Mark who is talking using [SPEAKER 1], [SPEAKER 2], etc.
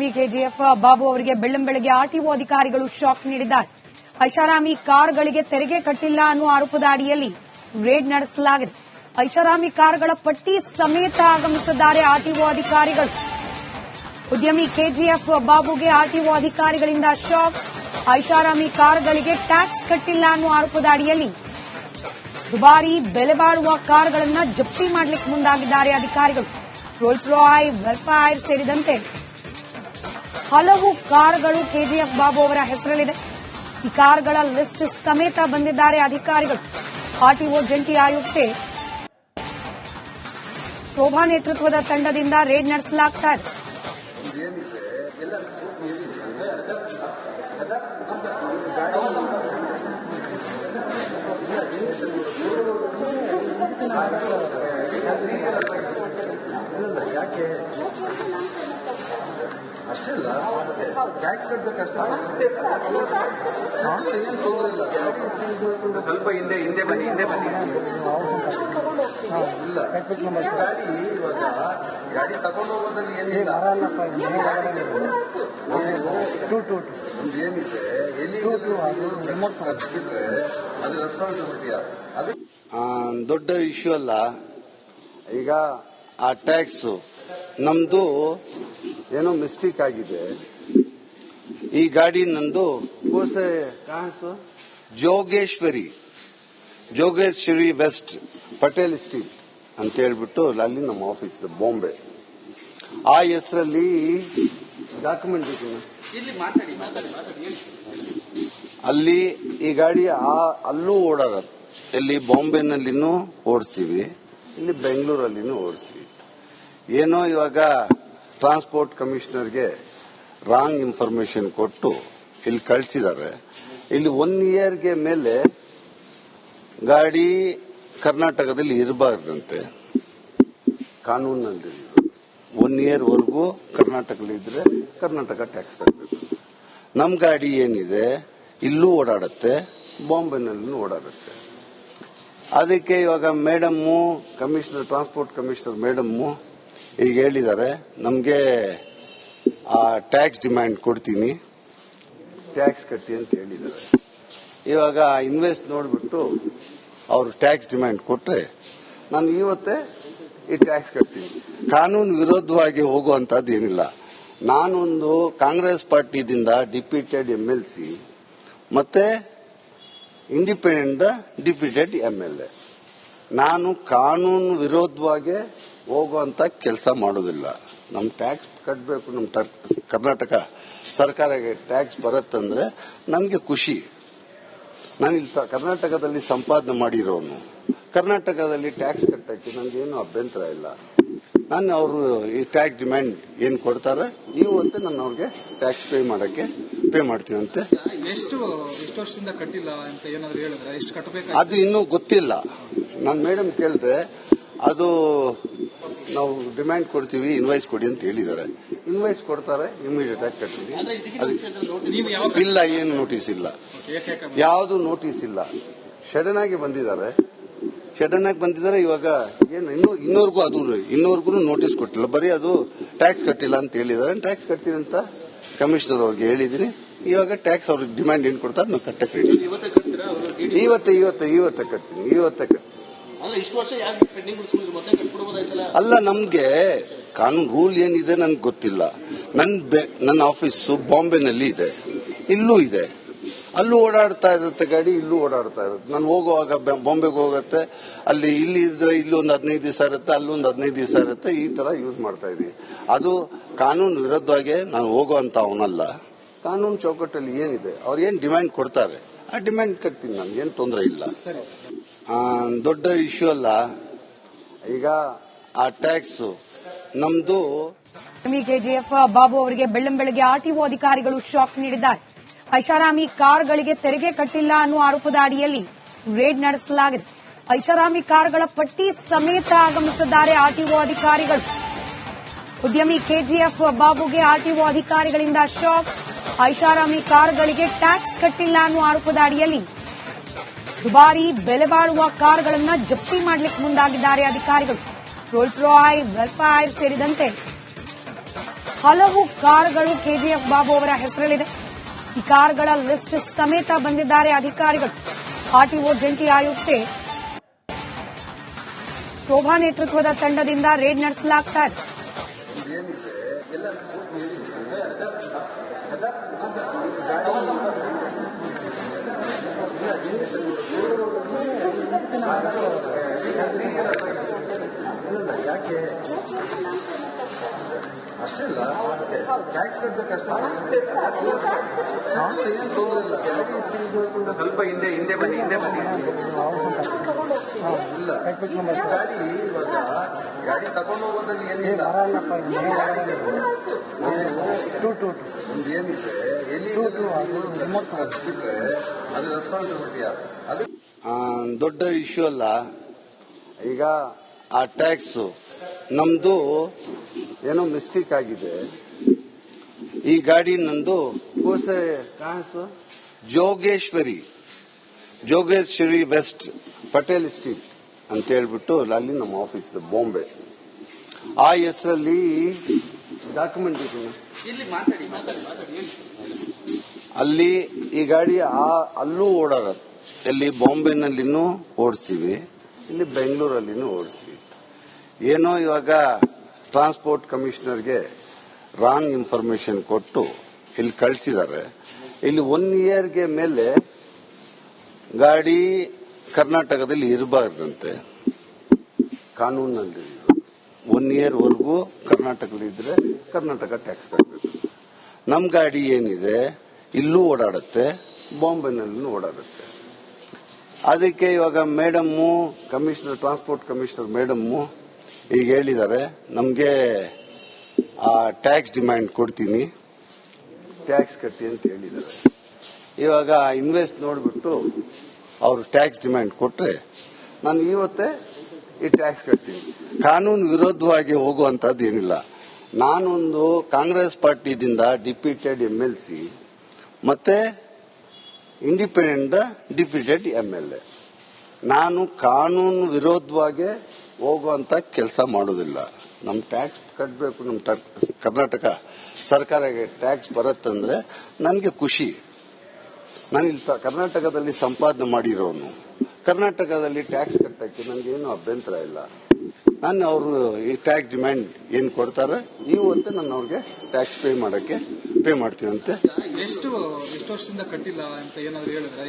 [SPEAKER 1] ಉದ್ಯಮಿ ಕೆಜಿಎಫ್, ಬಾಬು ಅವರಿಗೆ ಬೆಳ್ಳಂಬೆಳಗ್ಗೆ ಆರ್ಟಿಒ ಅಧಿಕಾರಿಗಳು ಶಾಕ್ ನೀಡಿದ್ದಾರೆ. ಐಷಾರಾಮಿ ಕಾರ್ಗಳಿಗೆ ತೆರಿಗೆ ಕಟ್ಟಿಲ್ಲ ಅನ್ನುವ ಆರೋಪದ ಅಡಿಯಲ್ಲಿ ರೇಡ್ ನಡೆಸಲಾಗಿದೆ. ಐಷಾರಾಮಿ ಕಾರ್ಗಳ ಪಟ್ಟಿ ಸಮೇತ ಆಗಮಿಸಿದ್ದಾರೆ ಆರ್ಟಿಒ ಅಧಿಕಾರಿಗಳು. ಉದ್ಯಮಿ ಕೆಜಿಎಫ್, ಬಾಬುಗೆ ಆರ್ಟಿಒ ಅಧಿಕಾರಿಗಳಿಂದ ಶಾಕ್. ಐಷಾರಾಮಿ ಕಾರ್ಗಳಿಗೆ ಟ್ಯಾಕ್ಸ್ ಕಟ್ಟಿಲ್ಲ ಅನ್ನುವ ಆರೋಪದ ಅಡಿಯಲ್ಲಿ ದುಬಾರಿ ಬೆಲೆ ಬಾಳುವ ಕಾರ್ಗಳನ್ನ ಜಪ್ತಿ ಮಾಡಲಿಕ್ಕೆ ಮುಂದಾಗಿದ್ದಾರೆ ಅಧಿಕಾರಿಗಳು. ರೋಲ್ಸ್ ರಾಯ್ ವೆಲ್ಫೈರ್ ಸೇರಿದಂತೆ ಹಲವು ಕಾರ್ಗಳು ಕೆಜಿಎಫ್ ಬಾಬು ಅವರ ಹೆಸರಲ್ಲಿದೆ. ಈ ಕಾರ್ಗಳ ಲಿಸ್ಟ್ ಸಮೇತ ಬಂದಿದ್ದಾರೆ ಅಧಿಕಾರಿಗಳು. ಆರ್ಟಿಒ ಜಂಟಿ ಆಯುಕ್ತೆ ಶೋಭಾ ನೇತೃತ್ವದ ತಂಡದಿಂದ ರೇಡ್ ನಡೆಸಲಾಗ್ತಾ ಇದೆ.
[SPEAKER 2] ಯಾಕೆ? ಅಷ್ಟೇ ಇಲ್ಲ ಟ್ಯಾಕ್ಸ್ ಕಟ್ಬೇಕಷ್ಟೇ ಏನು ತೊಂದರೆ ಇಲ್ಲ
[SPEAKER 3] ಸ್ವಲ್ಪ ಹಿಂದೆ ಹಿಂದೆ ಬನ್ನಿ ಹಿಂದೆ ಬನ್ನಿ.
[SPEAKER 2] ಇಲ್ಲ. ಗಾಡಿ ಇವಾಗ ಗಾಡಿ ತಗೊಂಡು ಹೋಗೋದ್ರಲ್ಲಿ ಏನಿಲ್ಲ ಏನಿದೆ ಎಲ್ಲಿ ಕಟ್ಟಿದ್ರೆ ಅದು ರೆಸ್ಪಾನ್ಸಿಬಿಲಿಟಿಯ ಅದು
[SPEAKER 4] ದೊಡ್ಡ ಇಶ್ಯೂ ಅಲ್ಲ. ಈಗ ಆ ಟ್ಯಾಕ್ಸ್ ನಮ್ದು ಏನೋ ಮಿಸ್ಟೇಕ್ ಆಗಿದೆ. ಈ ಗಾಡಿ ನಂದು ಜೋಗೇಶ್ವರಿ ಜೋಗೇಶ್ವರಿ ವೆಸ್ಟ್ ಪಟೇಲ್ ಸ್ಟ್ರೀಟ್ ಅಂತ ಹೇಳ್ಬಿಟ್ಟು ಅಲ್ಲಿ ನಮ್ಮ ಆಫೀಸ್ ಬಾಂಬೆ ಆ ಹೆಸರಲ್ಲಿ ಡಾಕ್ಯುಮೆಂಟ್ ಅಲ್ಲಿ ಈ ಗಾಡಿ ಆ- ಅಲ್ಲೂ ಓಡಾಡೋದು ಇಲ್ಲಿ ಬಾಂಬೆನಲ್ಲಿನೂ ಓಡಿಸ್ತೀವಿ ಇಲ್ಲಿ ಬೆಂಗಳೂರಲ್ಲಿನೂ ಓಡಿಸ್ತೀವಿ ಏನೋ ಇವಾಗ ಟ್ರಾನ್ಸ್ಪೋರ್ಟ್ ಕಮಿಷನರ್ಗೆ ರಾಂಗ್ ಇನ್ಫಾರ್ಮೇಶನ್ ಕೊಟ್ಟು ಇಲ್ಲಿ ಕಳಿಸಿದ್ದಾರೆ. ಇಲ್ಲಿ ಒನ್ ಇಯರ್ಗೆ ಮೇಲೆ ಗಾಡಿ ಕರ್ನಾಟಕದಲ್ಲಿ ಇರಬಾರ್ದಂತೆ. ಕಾನೂನಲ್ಲಿ ಒನ್ ಇಯರ್ ವರೆಗೂ ಕರ್ನಾಟಕದಲ್ಲಿ ಇದ್ರೆ ಕರ್ನಾಟಕ ಟ್ಯಾಕ್ಸ್ ಕಟ್ಟಬೇಕು ನಮ್ಮ ಗಾಡಿ ಏನಿದೆ, ಇಲ್ಲೂ ಓಡಾಡುತ್ತೆ, ಬಾಂಬೆನಲ್ಲೂ ಓಡಾಡುತ್ತೆ. ಅದಕ್ಕೆ ಇವಾಗ madam commissioner transport commissioner madam ಈಗ ಹೇಳಿದ್ದಾರೆ ನಮಗೆ ಆ ಟ್ಯಾಕ್ಸ್ ಡಿಮ್ಯಾಂಡ್ ಕೊಡ್ತೀನಿ. ಟ್ಯಾಕ್ಸ್ ಕಟ್ಟಿ ಅಂತ ಹೇಳಿದ್ದಾರೆ. ಇವಾಗ ಇನ್ವೆಸ್ಟ್ ನೋಡಿಬಿಟ್ಟು ಅವರು ಟ್ಯಾಕ್ಸ್ ಡಿಮ್ಯಾಂಡ್ ಕೊಟ್ಟರೆ ನಾನು ಇವತ್ತೇ ಈ ಟ್ಯಾಕ್ಸ್ ಕಟ್ತೀನಿ. ಕಾನೂನು ವಿರೋಧವಾಗಿ ಹೋಗುವಂಥದ್ದು ಏನಿಲ್ಲ. ನಾನೊಂದು ಕಾಂಗ್ರೆಸ್ ಪಾರ್ಟಿದಿಂದ ಡಿಪ್ಯೂಟೆಡ್ ಎಂ ಎಲ್ ಸಿ ಮತ್ತೆ independent deputed M L A ನಾನು ಕಾನೂನು ವಿರೋಧವಾಗಿ ಹೋಗುವಂತ ಕೆಲಸ ಮಾಡೋದಿಲ್ಲ. ನಮ್ಮ ಟ್ಯಾಕ್ಸ್ ಕಟ್ಟಬೇಕು ನಮ್ಮ ಕರ್ನಾಟಕ ಸರ್ಕಾರಕ್ಕೆ ಟ್ಯಾಕ್ಸ್ ಬರುತ್ತಂದ್ರೆ ನನಗೆ ಖುಷಿ. ನಾನು ಇಲ್ಲಿ ಕರ್ನಾಟಕದಲ್ಲಿ ಸಂಪಾದನೆ ಮಾಡಿರೋನು. ಕರ್ನಾಟಕದಲ್ಲಿ ಟ್ಯಾಕ್ಸ್ ಕಟ್ಟಕ್ಕೆ ನನಗೇನು ಅಭ್ಯಂತರ ಇಲ್ಲ. ನಾನು ಅವರು ಈ ಟ್ಯಾಕ್ಸ್ ಡಿಮ್ಯಾಂಡ್ ಏನು ಕೊಡ್ತಾರೆ ಅಂತ ನಾನು ಅವ್ರಿಗೆ ಟ್ಯಾಕ್ಸ್ ಪೇ ಮಾಡಕ್ಕೆ ಪೇ ಮಾಡ್ತೀನಿ ಅಂತೆ.
[SPEAKER 5] ಎಷ್ಟು ಎಷ್ಟು ವರ್ಷದಿಂದ ಕಟ್ಟಿಲ್ಲ ಅಂತ ಏನಾದ್ರು ಹೇಳಿದ್ರೆ ಎಷ್ಟು ಕಟ್ಟಬೇಕು
[SPEAKER 4] ಅದು ಇನ್ನೂ ಗೊತ್ತಿಲ್ಲ. ನಾನು ಮೇಡಮ್ ಕೇಳಿದೆ ಅದು ನಾವು ಡಿಮ್ಯಾಂಡ್ ಕೊಡ್ತೀವಿ ಇನ್ವಾಯ್ಸ್ ಕೊಡಿ ಅಂತ ಹೇಳಿದ್ದಾರೆ. ಇನ್ವಾಯ್ಸ್ ಕೊಡ್ತಾರೆ ಇಮಿಡಿಯೇಟ್ ಆಗಿ ಕಟ್ತೀವಿ ಇಲ್ಲ ಏನು ನೋಟಿಸ್ ಇಲ್ಲ. ಯಾವುದು ನೋಟಿಸ್ ಇಲ್ಲ. ಸಡನ್ ಆಗಿ ಬಂದಿದ್ದಾರೆ. ಸಡನ್ ಆಗಿ ಬಂದಿದ್ದಾರೆ ಇವಾಗ ಏನು ಇನ್ನೂ ಇನ್ನೂರ್ಗೂ ಅದು ಇನ್ನೂರ್ಗು ನೋಟಿಸ್ ಕೊಟ್ಟಿಲ್ಲ. ಬರೀ ಅದು ಟ್ಯಾಕ್ಸ್ ಕಟ್ಟಿಲ್ಲ ಅಂತ ಹೇಳಿದ್ದಾರೆ. ಟ್ಯಾಕ್ಸ್ ಕಟ್ತೀನಿ ಅಂತ ಕಮಿಷನರ್ ಅವ್ರಿಗೆ ಹೇಳಿದೀನಿ ಇವಾಗ ಟ್ಯಾಕ್ಸ್ ಅವ್ರಿಗೆ ಡಿಮ್ಯಾಂಡ್ ಏನು ಕೊಡ್ತಾರೆ ನಾವು ಕಟ್ಟಕ್ಕೆ ಇವತ್ತೆ ಇವತ್ತೇ ಇವತ್ತೇ ಇವತ್ತೇ ಕಟ್ತೀನಿ ಇವತ್ತೇ ಕಟ್ತೀನಿ.
[SPEAKER 6] ಅಲ್ಲ
[SPEAKER 4] ನಮ್ಗೆ ಕಾನೂನು ರೂಲ್ ಏನಿದೆ ನನ್ಗೆ ಗೊತ್ತಿಲ್ಲ. ನನ್ನ ಬೆ- ನನ್ನ ಆಫೀಸು ಬಾಂಬೆನಲ್ಲಿ ಇದೆ. ಇಲ್ಲೂ ಇದೆ. ಅಲ್ಲೂ ಓಡಾಡ್ತಾ ಇರುತ್ತೆ ಗಾಡಿ ಇಲ್ಲೂ ಓಡಾಡ್ತಾ ಇರುತ್ತೆ. ನಾನು ಹೋಗುವಾಗ ಬಾಂಬೆಗೆ ಹೋಗುತ್ತೆ. ಅಲ್ಲಿ ಇಲ್ಲಿ ಇದ್ರೆ ಇಲ್ಲಿ ಒಂದು ಹದಿನೈದು ದಿವಸ ಇರುತ್ತೆ ಅಲ್ಲೊಂದು ಒಂದು ಹದಿನೈದು ದಿವಸ ಇರುತ್ತೆ. ಈ ತರ ಯೂಸ್ ಮಾಡ್ತಾ ಇದೀವಿ. ಅದು ಕಾನೂನು ವಿರುದ್ಧವಾಗಿ ನಾನು ಹೋಗುವಂತ ಅವನಲ್ಲ. ಕಾನೂನು ಚೌಕಟ್ಟಲ್ಲಿ ಏನಿದೆ ಅವ್ರು ಏನ್ ಡಿಮ್ಯಾಂಡ್ ಕೊಡ್ತಾರೆ ಆ ಡಿಮ್ಯಾಂಡ್ ಕಟ್ತೀನಿ ನನ್ಗೆ ಏನ್ ತೊಂದರೆ ಇಲ್ಲ. ದೊಡ್ಡ ಇಶ್ಯೂ ಅಲ್ಲ. ಈಗ ಆ ಟ್ಯಾಕ್ಸ್ ನಮ್ದು
[SPEAKER 1] ಕೆಜಿಎಫ್ ಬಾಬು ಅವರಿಗೆ ಬೆಳ್ಳಂಬೆಳಗ್ಗೆ ಆರ್ಟಿಒ ಅಧಿಕಾರಿಗಳು ಶಾಕ್ ನೀಡಿದ್ದಾರೆ. ಐಷಾರಾಮಿ ಕಾರ್ಗಳಿಗೆ ತೆರಿಗೆ ಕಟ್ಟಿಲ್ಲ ಅನ್ನುವ ಆರೋಪದ ಅಡಿಯಲ್ಲಿ ರೇಡ್ ನಡೆಸಲಾಗಿದೆ. ಐಷಾರಾಮಿ ಕಾರ್ಗಳ ಪಟ್ಟಿ ಸಮೇತ ಆಗಮಿಸಿದ್ದಾರೆ ಆರ್ಟಿಒ ಅಧಿಕಾರಿಗಳು. ಉದ್ಯಮಿ ಕೆಜಿಎಫ್, ಬಾಬುಗೆ ಆರ್ಟಿಒ ಅಧಿಕಾರಿಗಳಿಂದ ಶಾಕ್ ಐಷಾರಾಮಿ ಕಾರ್ಗಳಿಗೆ ಟ್ಯಾಕ್ಸ್ ಕಟ್ಟಿಲ್ಲ ಅನ್ನುವ ಆರೋಪದ ಅಡಿಯಲ್ಲಿ ದುಬಾರಿ ಬೆಲೆ ಬಾಳುವ ಕಾರುಗಳನ್ನ ಜಪ್ತಿ ಮಾಡಲಿಕ್ಕೆ ಮುಂದಾಗಿದ್ದಾರೆ ಅಧಿಕಾರಿಗಳು. ರೋಲ್ಸ್ ರಾಯ್ ವೆಲ್ಫೈರ್ ಸೇರಿದಂತೆ ಹಲವು ಕಾರ್ಗಳು ಕೆಜಿಎಫ್ ಬಾಬು ಅವರ ಹೆಸರಲ್ಲಿದೆ. ಈ ಕಾರ್ಗಳ ಲಿಸ್ಟ್ ಸಮೇತ ಬಂದಿದ್ದಾರೆ ಅಧಿಕಾರಿಗಳು. ಆರ್ಟಿಒ ಜಂಟಿ ಆಯುಕ್ತೆ ಶೋಭಾ ನೇತೃತ್ವದ ತಂಡದಿಂದ ರೇಡ್ ನಡೆಸಲಾಗ್ತಾ ಇದೆ.
[SPEAKER 2] ಯಾಕೆ ಅಷ್ಟೇ ಅಲ್ಲ ಟ್ಯಾಕ್ಸ್ ಕಟ್ಬೇಕಷ್ಟೇ ಏನು ತೊಂದರೆ ಇಲ್ಲ ಗಾಡಿ ಸೀಸ್ಕೊಂಡು
[SPEAKER 3] ಸ್ವಲ್ಪ ಹಿಂದೆ. ಹಿಂದೆ ಬನ್ನಿ ಹಿಂದೆ. ಬನ್ನಿ
[SPEAKER 2] ಇಲ್ಲ ಈ ಗಾಡಿ ಇವಾಗ ಗಾಡಿ ತಗೊಂಡು ಒಂದು ಏನಿದೆ? ಎಲ್ಲಿ ಅದು ರೆಸ್ಪಾನ್ಸಿಬಿಲಿಟಿ ಅದು
[SPEAKER 4] ದೊಡ್ಡ ಇಶ್ಯೂ ಅಲ್ಲ. ಈಗ ಆ ಟ್ಯಾಕ್ಸ್ ನಮ್ದು ಏನೋ ಮಿಸ್ಟೇಕ್ ಆಗಿದೆ. ಈ ಗಾಡಿ ನಂದು ಕೋಸೆ ಕಾಸು ಜೋಗೇಶ್ವರಿ ಜೋಗೇಶ್ವರಿ ವೆಸ್ಟ್ ಪಟೇಲ್ ಸ್ಟ್ರೀಟ್ ಅಂತ ಹೇಳ್ಬಿಟ್ಟು ಅಲ್ಲಿ ನಮ್ಮ ಆಫೀಸ್ ಇದೆ ಬಾಂಬೆ ಆ ಹೆಸರಲ್ಲಿ ಡಾಕ್ಯುಮೆಂಟ್
[SPEAKER 6] ಇಲ್ಲಿ
[SPEAKER 4] ಅಲ್ಲಿ ಈ ಗಾಡಿ ಆ ಅಲ್ಲೂ ಓಡಾಡೋದು. ಎಲ್ಲಿ ಬಾಂಬೆನಲ್ಲಿನೂ ಓಡಿಸ್ತೀವಿ ಇಲ್ಲಿ ಬೆಂಗಳೂರಲ್ಲಿನೂ ಓಡಿಸ್ತೀವಿ. ಏನೋ ಇವಾಗ ಟ್ರಾನ್ಸ್ಪೋರ್ಟ್ ಕಮಿಷನರ್ಗೆ ರಾಂಗ್ ಇನ್ಫಾರ್ಮೇಶನ್ ಕೊಟ್ಟು ಇಲ್ಲಿ ಕಳಿಸಿದ್ದಾರೆ. ಇಲ್ಲಿ ಒನ್ ಇಯರ್ಗೆ ಮೇಲೆ ಗಾಡಿ ಕರ್ನಾಟಕದಲ್ಲಿ ಇರಬಾರ್ದಂತೆ. ಕಾನೂನಲ್ಲಿ ಒನ್ ಇಯರ್ ವರೆಗೂ ಕರ್ನಾಟಕದಲ್ಲಿ ಇದ್ರೆ ಕರ್ನಾಟಕ ಟ್ಯಾಕ್ಸ್ ಕಟ್ಟಬೇಕು ನಮ್ ಗಾಡಿ ಏನಿದೆ, ಇಲ್ಲೂ ಓಡಾಡುತ್ತೆ, ಬಾಂಬೆನಲ್ಲೂ ಓಡಾಡುತ್ತೆ. ಅದಕ್ಕೆ ಇವಾಗ madam commissioner transport commissioner madam ಈಗ ಹೇಳಿದ್ದಾರೆ, ನಮಗೆ ಆ ಟ್ಯಾಕ್ಸ್ ಡಿಮ್ಯಾಂಡ್ ಕೊಡ್ತೀನಿ. ಟ್ಯಾಕ್ಸ್ ಕಟ್ಟಿ ಅಂತ ಹೇಳಿದ್ದಾರೆ. ಇವಾಗ ಇನ್ವೆಸ್ಟ್ ನೋಡಿಬಿಟ್ಟು ಅವರು ಟ್ಯಾಕ್ಸ್ ಡಿಮ್ಯಾಂಡ್ ಕೊಟ್ರೆ ನಾನು ಇವತ್ತೇ ಈ ಟ್ಯಾಕ್ಸ್ ಕಟ್ತೀನಿ. ಕಾನೂನು ವಿರೋಧವಾಗಿ ಹೋಗುವಂಥದ್ದು ಏನಿಲ್ಲ. ನಾನೊಂದು ಕಾಂಗ್ರೆಸ್ ಪಾರ್ಟಿದಿಂದ ಡಿಪ್ಯೂಟೆಡ್ ಎಂ ಎಲ್ ಸಿ ಮತ್ತೆ independent deputed M L A ನಾನು ಕಾನೂನು ವಿರೋಧವಾಗಿ ಹೋಗುವಂತ ಕೆಲಸ ಮಾಡೋದಿಲ್ಲ. ನಮ್ಮ ಟ್ಯಾಕ್ಸ್ ಕಟ್ಟಬೇಕು ನಮ್ಮ ಕರ್ನಾಟಕ ಸರ್ಕಾರಕ್ಕೆ ಟ್ಯಾಕ್ಸ್ ಬರುತ್ತಂದ್ರೆ ನನಗೆ ಖುಷಿ. ನಾನು ಇಲ್ಲಿ ಕರ್ನಾಟಕದಲ್ಲಿ ಸಂಪಾದನೆ ಮಾಡಿರೋನು. ಕರ್ನಾಟಕದಲ್ಲಿ ಟ್ಯಾಕ್ಸ್ ಕಟ್ಟಕ್ಕೆ ನನಗೇನು ಅಭ್ಯಂತರ ಇಲ್ಲ. ನಾನು ಅವರು ಈ ಟ್ಯಾಕ್ಸ್ ಡಿಮ್ಯಾಂಡ್ ಏನು ಕೊಡ್ತಾರೆ ಅಂತ ನಾನು ಅವ್ರಿಗೆ ಟ್ಯಾಕ್ಸ್ ಪೇ ಮಾಡಕ್ಕೆ ಪೇ ಮಾಡ್ತೀನಂತೆ.
[SPEAKER 5] ಎಷ್ಟು ಎಷ್ಟು ವರ್ಷದಿಂದ ಕಟ್ಟಿಲ್ಲ ಅಂತ ಏನಾದ್ರು ಹೇಳಿದ್ರೆ?